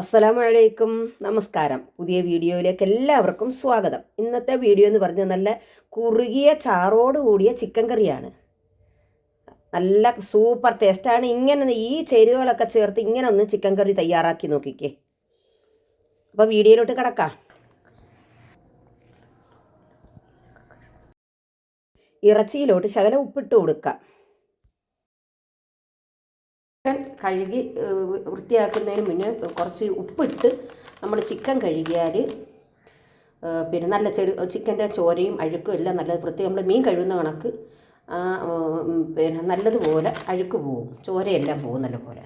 അസ്സലാമു അലൈക്കും നമസ്കാരം. പുതിയ വീഡിയോയിലേക്ക് എല്ലാവർക്കും സ്വാഗതം. ഇന്നത്തെ വീഡിയോ എന്ന് പറഞ്ഞാൽ നല്ല കുറുകിയ ചാറോട് കൂടിയ ചിക്കൻ കറിയാണ്. നല്ല സൂപ്പർ ടേസ്റ്റാണ്. ഇങ്ങനെ ഈ ചേരുവകളൊക്കെ ചേർത്ത് ഇങ്ങനെ ഒന്ന് ചിക്കൻ കറി തയ്യാറാക്കി നോക്കിക്കേ. അപ്പോൾ വീഡിയോയിലോട്ട് കിടക്കാം. ഇറച്ചിയിലോട്ട് ശകലം ഉപ്പിട്ട് കൊടുക്കാം. കഴുകി വൃത്തിയാക്കുന്നതിന് മുന്നേ കുറച്ച് ഉപ്പിട്ട് നമ്മൾ ചിക്കൻ കഴുകിയാൽ പിന്നെ നല്ല ചെറു ചിക്കന്റെ ചോരയും അഴുക്കും എല്ലാം നല്ലത് പ്രത്യേകം നമ്മൾ മീൻ കഴുകുന്ന കണക്ക് പിന്നെ നല്ലതുപോലെ അഴുക്ക് പോവും. ചോരയെല്ലാം പോകും നല്ലപോലെ.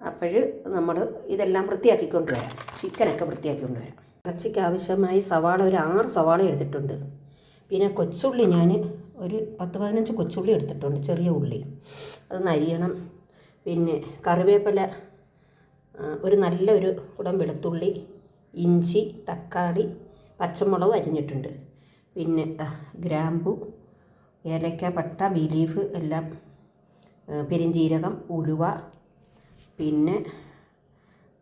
അപ്പോൾ നമ്മൾ ഇതെല്ലാം വൃത്തിയാക്കിക്കൊണ്ട് വരാം. ചിക്കനൊക്കെ വൃത്തിയാക്കിക്കൊണ്ട് വരാം. ഇറച്ചിക്ക് ആവശ്യമായി സവാള ഒരു ആറ് സവാള എടുത്തിട്ടുണ്ട്. പിന്നെ കൊച്ചുള്ളി ഞാൻ ഒരു പത്ത് പതിനഞ്ച് കൊച്ചുള്ളി എടുത്തിട്ടുണ്ട് ചെറിയ ഉള്ളി. അത് നരിയണം. പിന്നെ കറിവേപ്പില ഒരു നല്ലൊരു കുടം വെളുത്തുള്ളി ഇഞ്ചി തക്കാളി പച്ചമുളക് അരിഞ്ഞിട്ടുണ്ട്. പിന്നെ ഗ്രാമ്പു ഏലക്ക പട്ട ബിലീഫ് എല്ലാം പെരിഞ്ചീരകം ഉലുവ പിന്നെ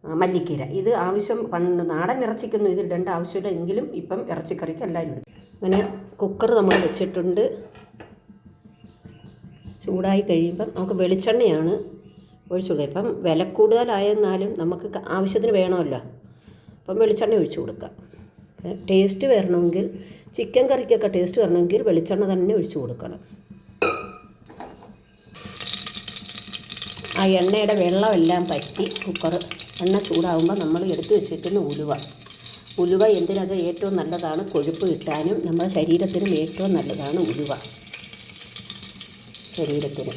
മല്ലിക്കീര. ഇത് ആവശ്യം പണ്ട് നാടൻ ഇറച്ചിക്കൊന്നും ഇത് ഇടേണ്ട ആവശ്യമില്ല. എങ്കിലും ഇപ്പം ഇറച്ചിക്കറിക്ക് എല്ലാവരും ഇടും അങ്ങനെ കുക്കർ നമ്മൾ വെച്ചിട്ടുണ്ട്. ചൂടായി കഴിയുമ്പം നമുക്ക് വെളിച്ചെണ്ണയാണ് ഒഴിച്ചു കൊടുക്കുക ഇപ്പം വില കൂടുതലായെന്നാലും നമുക്ക് ആവശ്യത്തിന് വേണമല്ലോ. അപ്പം വെളിച്ചെണ്ണ ഒഴിച്ചു കൊടുക്കുക ടേസ്റ്റ് വരണമെങ്കിൽ ചിക്കൻ കറിക്കൊക്കെ ടേസ്റ്റ് വരണമെങ്കിൽ വെളിച്ചെണ്ണ തന്നെ ഒഴിച്ചു കൊടുക്കണം. ആ എണ്ണയുടെ വെള്ളമെല്ലാം പറ്റി കുക്കർ എണ്ണ ചൂടാകുമ്പോൾ നമ്മൾ എടുത്തു വെച്ചിരിക്കുന്ന ഉലുവ. ഉലുവ എന്തിനത് ഏറ്റവും നല്ലതാണ്? കൊഴുപ്പ് കിട്ടാനും നമ്മുടെ ശരീരത്തിനും ഏറ്റവും നല്ലതാണ് ഉലുവ. ശരീരത്തിന്.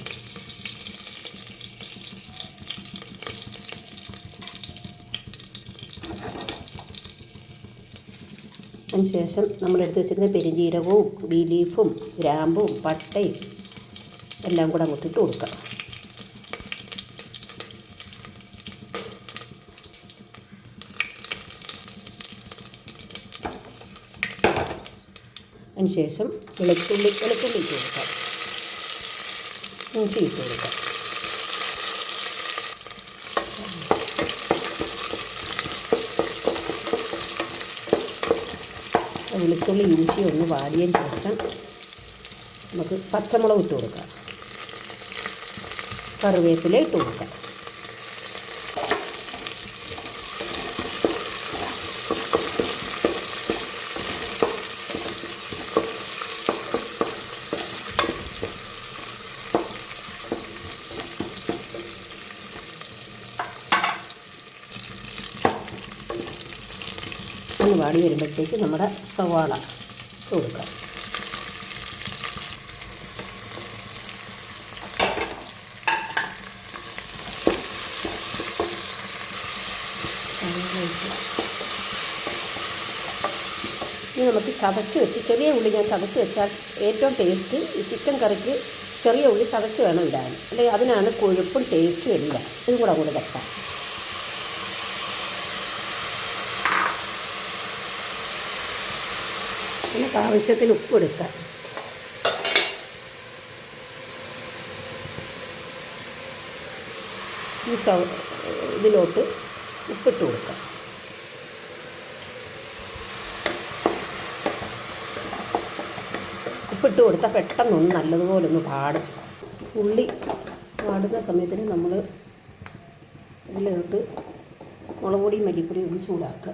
അതിനുശേഷം നമ്മൾ എടുത്ത് വെച്ചിരുന്ന പെരുംജീരകവും ബീലീഫും ഗ്രാമ്പും പട്ടയും എല്ലാം കൂടെ അങ്ങോട്ടിട്ട് കൊടുക്കാം. അതിനുശേഷം വെളുത്തുള്ളി വെളുത്തുള്ളി ഇട്ട് കൊടുക്കാം. ഇഞ്ചി ഇട്ട് കൊടുക്കാം. വെളുത്തുള്ളി ഇഞ്ചി ഒന്ന് വാടിയതിന് ശേഷം നമുക്ക് പച്ചമുളക് ഇട്ട് കൊടുക്കാം. കറിവേപ്പില ഇട്ട് കൊടുക്കാം. ഒന്ന് വാടി വരുമ്പോഴത്തേക്ക് നമ്മുടെ സവാള കൊടുക്കാം. ഇനി നമുക്ക് ചതച്ച് വെച്ച് ചെറിയ ഉള്ളി ഞാൻ ചതച്ച് വെച്ചാൽ ഏറ്റവും ടേസ്റ്റ് ഈ ചിക്കൻ കറിക്ക് ചെറിയ ഉള്ളി ചതച്ച് വേണം ഇടാൻ. അല്ലെങ്കിൽ അതിനാണ് കൊഴുപ്പും ടേസ്റ്റും എല്ലാം. ഇതും കൂടെ അങ്ങോട്ട് വെക്കാം. നമുക്ക് ആവശ്യത്തിന് ഉപ്പ് എടുക്കാം. ഈ സൗ ഇതിലോട്ട് ഉപ്പിട്ട് കൊടുക്കാം. ഉപ്പിട്ട് കൊടുത്താൽ പെട്ടെന്നൊന്ന് നല്ലതുപോലെ ഒന്ന് പാടും ഉള്ളി പാടുന്ന സമയത്തിന് നമ്മൾ ഇതിലോട്ട് മുളക് പൊടിയും മല്ലിപ്പൊടിയും ഒന്ന് ചൂടാക്കുക.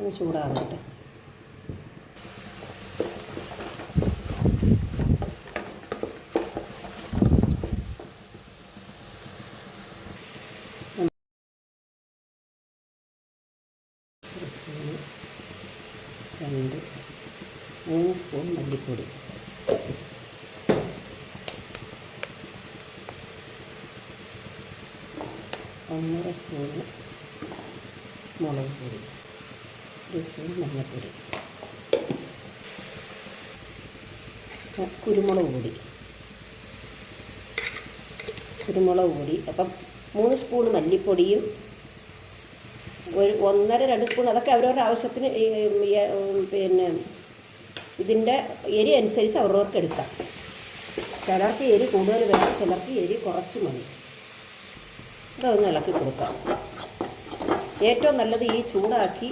ഒന്ന് ചൂടാകട്ടെ രണ്ട് മൂന്ന് സ്പൂൺ മല്ലിപ്പൊടി. ഒന്നര സ്പൂണ് മുളക് പൊടി. ഒരു സ്പൂൺ മഞ്ഞൾപ്പൊടി കുരുമുളക് പൊടി. കുരുമുളക് പൊടി. അപ്പം മൂന്ന് സ്പൂൺ മല്ലിപ്പൊടിയും ഒരു ഒന്നര രണ്ട് സ്പൂൺ അതൊക്കെ അവരവരുടെ ആവശ്യത്തിന് പിന്നെ ഇതിന്റെ എരി അനുസരിച്ച് അവരവർക്ക് എടുക്കാം. ചിലർക്ക് എരി കൂടുതൽ വേണം ചിലർക്ക് എരി കുറച്ച് മതി. ഇതൊന്ന് ഇളക്കി കൊടുക്കാം. ഏറ്റവും നല്ലത് ഈ ചൂടാക്കി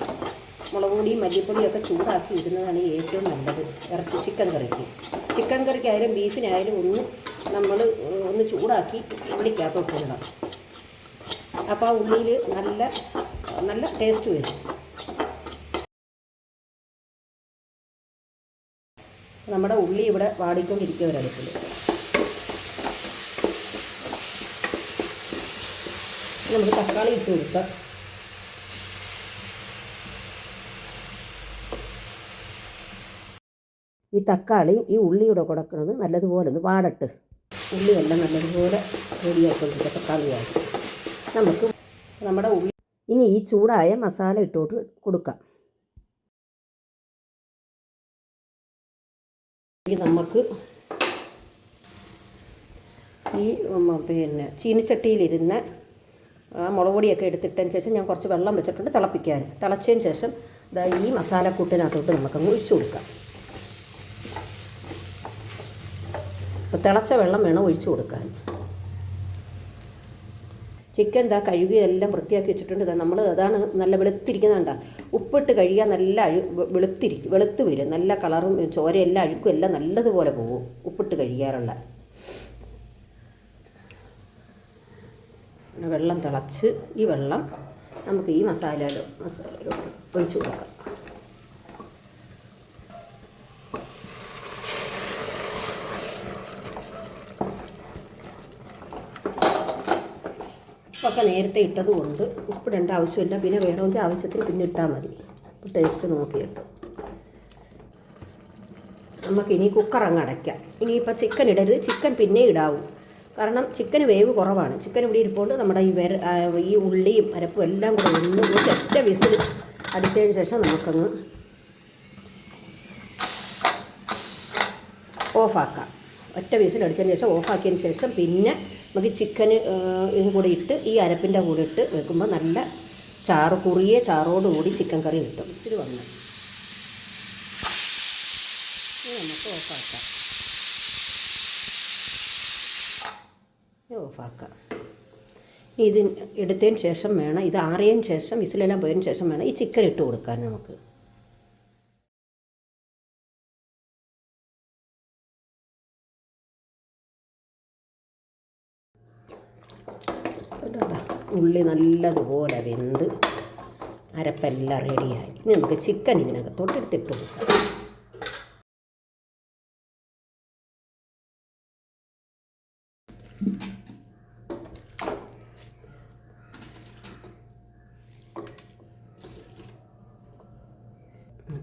മുളക് പൊടിയും മല്ലിപ്പൊടിയും ഒക്കെ ചൂടാക്കി ഇടുന്നതാണ് ഏറ്റവും നല്ലത്. ഇറച്ചി ചിക്കൻ കറിക്ക്. ചിക്കൻ കറിക്കായാലും ബീഫിനായാലും ഒന്ന് നമ്മൾ ഒന്ന് ചൂടാക്കി ഉള്ളിക്കകത്തോട്ട് ഇടണം. അപ്പോൾ ആ ഉള്ളിയിൽ നല്ല നല്ല ടേസ്റ്റ് വരും. നമ്മുടെ ഉള്ളി ഇവിടെ വാടിക്കൊണ്ടിരിക്കുക ഒരടുപ്പിൽ നമുക്ക് തക്കാളി ഇട്ട് കൊടുക്കാം. ഈ തക്കാളിയും ഈ ഉള്ളിയുടെ കൊടുക്കുന്നത് നല്ലതുപോലെ ഒന്ന് വാടട്ട്. ഉള്ളിയെല്ലാം നല്ലതുപോലെ റെഡിയാക്കിക്കൊണ്ടിരിക്കുക തക്കാളിയായി നമുക്ക് നമ്മുടെ ഉള്ളി ഇനി ഈ ചൂടായ മസാല ഇട്ടോട്ട് കൊടുക്കാം. നമുക്ക് ഈ പിന്നെ ചീനിച്ചട്ടിയിലിരുന്ന ആ മുളക് പൊടിയൊക്കെ എടുത്തിട്ടതിന് ശേഷം ഞാൻ കുറച്ച് വെള്ളം വെച്ചിട്ടുണ്ട് തിളപ്പിക്കാൻ. തിളച്ചതിന് ശേഷം ഈ മസാലക്കൂട്ടിനകത്തോട്ട് നമുക്കങ്ങ് ഒഴിച്ചു കൊടുക്കാം. അപ്പോൾ തിളച്ച വെള്ളം വേണം ഒഴിച്ചു കൊടുക്കാൻ. ചിക്കൻ ഇതാ കഴുകി എല്ലാം വൃത്തിയാക്കി വെച്ചിട്ടുണ്ട്. നമ്മൾ അതാണ് നല്ല വെളുത്തിരിക്കുന്നതാണ്ട ഉപ്പിട്ട് കഴുകിയാൽ നല്ല അഴു വെളുത്തിരിക്കും വെളുത്ത് വരും. നല്ല കളറും ചോരയെല്ലാം അഴുക്കും എല്ലാം നല്ലതുപോലെ പോകും ഉപ്പിട്ട് കഴുകിയാറുള്ള. വെള്ളം തിളച്ച് ഈ വെള്ളം നമുക്ക് ഈ മസാലയിലോ മസാലയിലോ ഒഴിച്ചു കൊടുക്കാം. ഉപ്പൊക്കെ നേരത്തെ ഇട്ടത് കൊണ്ട് ഉപ്പിടേണ്ട ആവശ്യമില്ല. പിന്നെ വേണമെങ്കിൽ ആവശ്യത്തിന് പിന്നെ ഇട്ടാൽ മതി. ടേസ്റ്റ് നോക്കിയിട്ട് നമുക്കിനി കുക്കർ അങ്ങ് അടയ്ക്കാം. ഇനിയിപ്പോൾ ചിക്കൻ ഇടരുത്. ചിക്കൻ പിന്നെ ഇടാവും. കാരണം ചിക്കൻ വേവ് കുറവാണ്. ചിക്കൻ ഇവിടെ ഇരിപ്പോണ്ട്. നമ്മുടെ ഈ വെര ഈ ഉള്ളിയും അരപ്പും എല്ലാം കൂടെ ഒന്ന് ഒറ്റ വിസിൽ അടിച്ചതിന് ശേഷം നമുക്കങ്ങ് ഓഫാക്കാം ഒറ്റ വിസിൽ അടിച്ചതിന് ശേഷം ഓഫാക്കിയതിന് ശേഷം പിന്നെ നമുക്ക് ചിക്കന് ഇതും കൂടി ഇട്ട് ഈ അരപ്പിന്റെ കൂടെ ഇട്ട് വെക്കുമ്പോൾ നല്ല ചാറ് കുറിയ ചാറോടുകൂടി ചിക്കൻ കറി കിട്ടും. ഇത്തിരി വന്ന്. നമുക്ക് ഓഫാക്കാം ഓഫാക്കാം ഇനി ഇത് എടുത്തതിന് ശേഷം വേണം ഇത് ആറിയതിന് ശേഷം വിസിലെല്ലാം പോയതിന് ശേഷം വേണം ഈ ചിക്കൻ ഇട്ട് കൊടുക്കാൻ നമുക്ക്. ഉള്ളി നല്ലതുപോലെ വെന്ത് അരപ്പെല്ലാം റെഡിയായി ഇനി നമുക്ക് ചിക്കൻ ഇതിനകത്തോട്ട് എടുത്തിട്ട് കൊടുക്കാം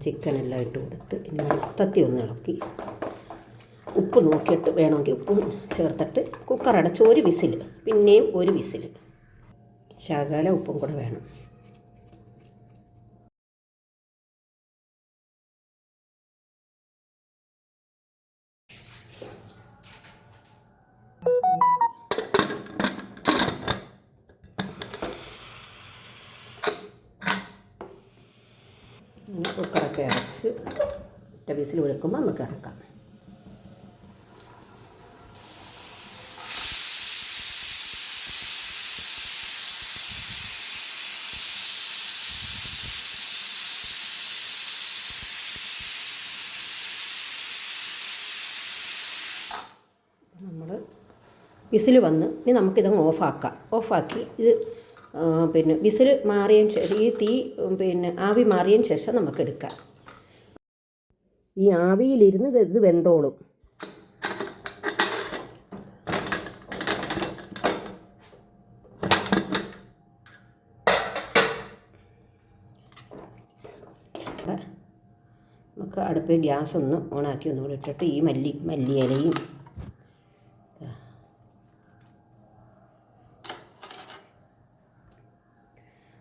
ചിക്കനെല്ലാം ഇട്ട് കൊടുത്ത് ഇനി മൊത്തത്തിൽ ഒന്ന് ഇളക്കി. ഉപ്പ് നോക്കിയിട്ട് വേണമെങ്കിൽ ഉപ്പും ചേർത്തിട്ട് കുക്കർ അടച്ച് ഒരു വിസിൽ പിന്നെയും ഒരു വിസിൽ ശകല ഉപ്പും കൂടെ വേണം. കുക്കറൊക്കെ അടച്ച് വിസിൽ വെക്കുമ്പോൾ നമുക്ക് ഇറക്കാം. വിസിൽ വന്ന് ഇനി നമുക്കിതങ്ങ് ഓഫാക്കാം. ഓഫാക്കി ഇത് പിന്നെ വിസിൽ മാറിയതിന് ശേഷം ഈ തീ പിന്നെ ആവി മാറിയതിന് ശേഷം നമുക്ക് എടുക്കാം ഈ ആവിയിലിരുന്ന് ഇത് വെന്തോളും. നമുക്ക് അടുപ്പിൽ ഗ്യാസ് ഒന്ന് ഓണാക്കി ഒന്നുകൂടി ഇട്ടിട്ട് ഈ മല്ലി മല്ലിയിലയും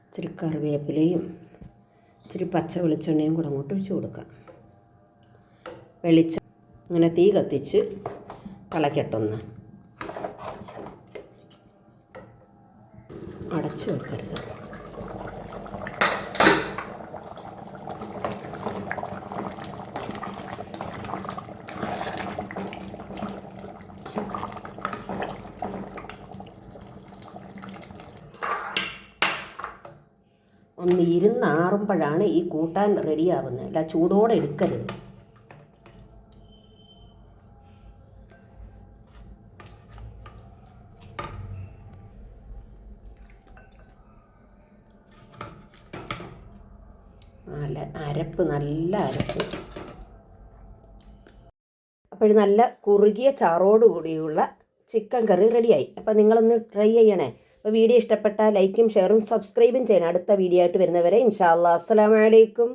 ഇച്ചിരി കറിവേപ്പിലയും ഇച്ചിരി പച്ച വെളിച്ചെണ്ണയും കൂടെ അങ്ങോട്ട് ഒഴിച്ച് കൊടുക്കാം. വെളിച്ച അങ്ങനെ തീ കത്തിച്ച് തിളക്കട്ടൊന്ന് അടച്ചു വെക്കരുത്. ഒന്ന് ഇരുന്നാറുമ്പോഴാണ് ഈ കൂട്ടാൻ റെഡിയാവുന്നത്. അല്ല ചൂടോടെ എടുക്കരുത്. നല്ല അരപ്പ് നല്ല അരപ്പ്. അപ്പോൾ നല്ല കുറുകിയ ചാറോടുകൂടിയുള്ള ചിക്കൻ കറി റെഡിയായി. അപ്പോൾ നിങ്ങളൊന്ന് ട്രൈ ചെയ്യണേ. അപ്പോൾ വീഡിയോ ഇഷ്ടപ്പെട്ടാൽ ലൈക്കും ഷെയറും സബ്സ്ക്രൈബും ചെയ്യണം. അടുത്ത വീഡിയോ ആയിട്ട് വരുന്നവരെ ഇൻഷാ അല്ലാ അസ്സലാമു അലൈക്കും.